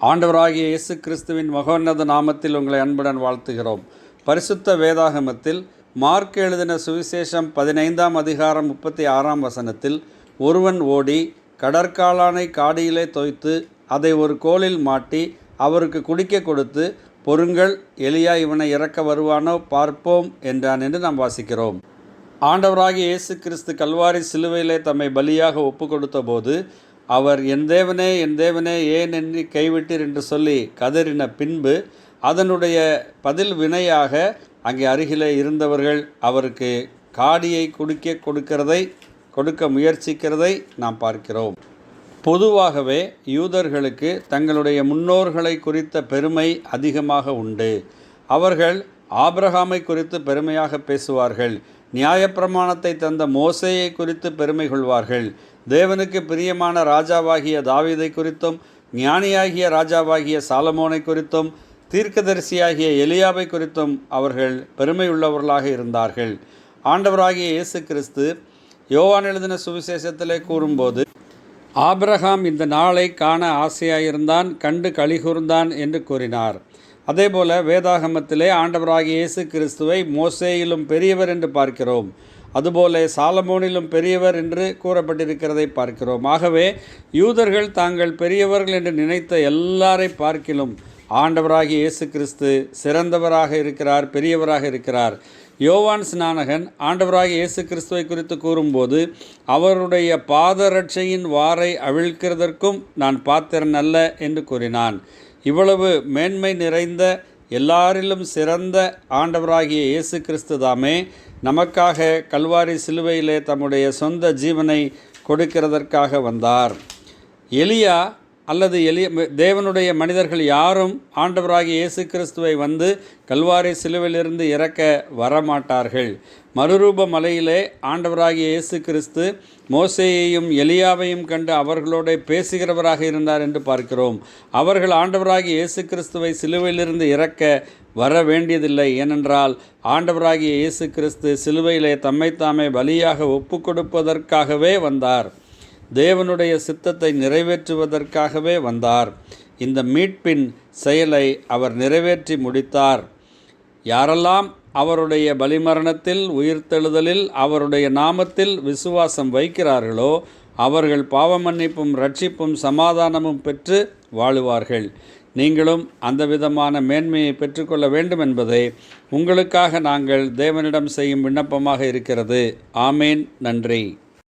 ஆண்டவராகிய இயேசு கிறிஸ்துவின் மகோன்னத நாமத்தில் உங்களை அன்புடன் வாழ்த்துகிறோம். பரிசுத்த வேதாகமத்தில் மார்க் எழுதின சுவிசேஷம் பதினைந்தாம் அதிகாரம் முப்பத்தி ஆறாம் வசனத்தில் ஒருவன் ஓடி கடற்காளானை காடியிலே தோய்த்து அதை ஒரு கோலில் மாட்டி அவருக்கு குடிக்க கொடுத்து பொருங்கள் எளியா இவனை இறக்க வருவானோ பார்ப்போம் என்றான் என்று நாம் வாசிக்கிறோம். ஆண்டவராகிய இயேசு கிறிஸ்து கல்வாரி சிலுவையிலே தம்மை பலியாக ஒப்பு கொடுத்தபோது அவர் என் தேவனே என் தேவனே ஏன் என்று கைவிட்டீர்? என்று சொல்லி கதறின பின்பு அதனுடைய பதில் வினையாக அங்கே அருகிலே இருந்தவர்கள் அவருக்கு காடியை குடிக்க கொடுக்கிறதை கொடுக்க முயற்சிக்கிறதை நாம் பார்க்கிறோம். பொதுவாகவே யூதர்களுக்கு தங்களுடைய முன்னோர்களை குறித்த பெருமை அதிகமாக உண்டு. அவர்கள் ஆபிரகாமை குறித்து பெருமையாக பேசுவார்கள். நியாயப்பிரமாணத்தை தந்த மோசையை குறித்து பெருமை கொள்வார்கள். தேவனுக்கு பிரியமான ராஜாவாகிய தாவீதை குறித்தும் ஞானியாகிய ராஜாவாகிய சாலமோனை குறித்தும் தீர்க்கதரிசியாகிய எலியாவை குறித்தும் அவர்கள் பெருமையுள்ளவர்களாக இருந்தார்கள். ஆண்டவராகிய இயேசு கிறிஸ்து யோவான் எழுதின சுவிசேஷத்திலே கூறும்போது ஆபிரகாம் இந்த நாளை காண ஆசையாயிருந்தான் கண்டு கழிகூர்ந்தான் என்று கூறினார். அதேபோல வேதாகமத்திலே ஆண்டவராகிய இயேசு கிறிஸ்துவை மோசேயிலும் பெரியவர் என்று பார்க்கிறோம். அதுபோல சாலமோனிலும் பெரியவர் என்று கூறப்பட்டிருக்கிறதை பார்க்கிறோம். ஆகவே யூதர்கள் தாங்கள் பெரியவர்கள் என்று நினைத்த எல்லாரை பார்க்கிலும் ஆண்டவராகிய இயேசு கிறிஸ்து சிறந்தவராக இருக்கிறார் பெரியவராக இருக்கிறார். யோவான் ஸ்நானகன் ஆண்டவராகிய இயேசு கிறிஸ்துவை குறித்து கூறும்போது அவருடைய பாதரட்சையின் வாரை அவிழ்க்கிறதற்கும் நான் பாத்திரன் அல்ல என்று கூறினான். இவ்வளவு மேன்மை நிறைந்த எல்லாரிலும் சிறந்த ஆண்டவராகிய இயேசு கிறிஸ்து தாமே நமக்காக கல்வாரி சிலுவையிலே தம்முடைய சொந்த ஜீவனை கொடுக்கிறதற்காக வந்தார். எலியா அல்லது எளிய தேவனுடைய மனிதர்கள் யாரும் ஆண்டவராகிய இயேசு கிறிஸ்துவை வந்து கல்வாரி சிலுவிலிருந்து இறக்க வரமாட்டார்கள். மறுரூப மலையிலே ஆண்டவராகிய இயேசு கிறிஸ்து மோசேயையும் எலியாவையும் கண்டு அவர்களோட பேசுகிறவராக இருந்தார் என்று பார்க்கிறோம். அவர்கள் ஆண்டவராகிய இயேசு கிறிஸ்துவை சிலுவையிலிருந்து இறக்க வர வேண்டியதில்லை ஏனென்றால் ஆண்டவராகிய இயேசு கிறிஸ்து சிலுவையிலே தம்மைத்தாமே பலியாக ஒப்பு கொடுப்பதற்காகவே வந்தார். தேவனுடைய சித்தத்தை நிறைவேற்றுவதற்காகவே வந்தார். இந்த மீட்பின் செயலை அவர் நிறைவேற்றி முடித்தார். யாரெல்லாம் அவருடைய பலிமரணத்தில் உயிர்த்தெழுதலில் அவருடைய நாமத்தில் விசுவாசம் வைக்கிறார்களோ அவர்கள் பாவ மன்னிப்பும் ரட்சிப்பும் சமாதானமும் பெற்று வாழுவார்கள். நீங்களும் அந்த விதமான மேன்மையை பெற்றுக்கொள்ள வேண்டும் என்பதை உங்களுக்காக நாங்கள் தேவனிடம் செய்யும் விண்ணப்பமாக இருக்கிறது. ஆமேன். நன்றி.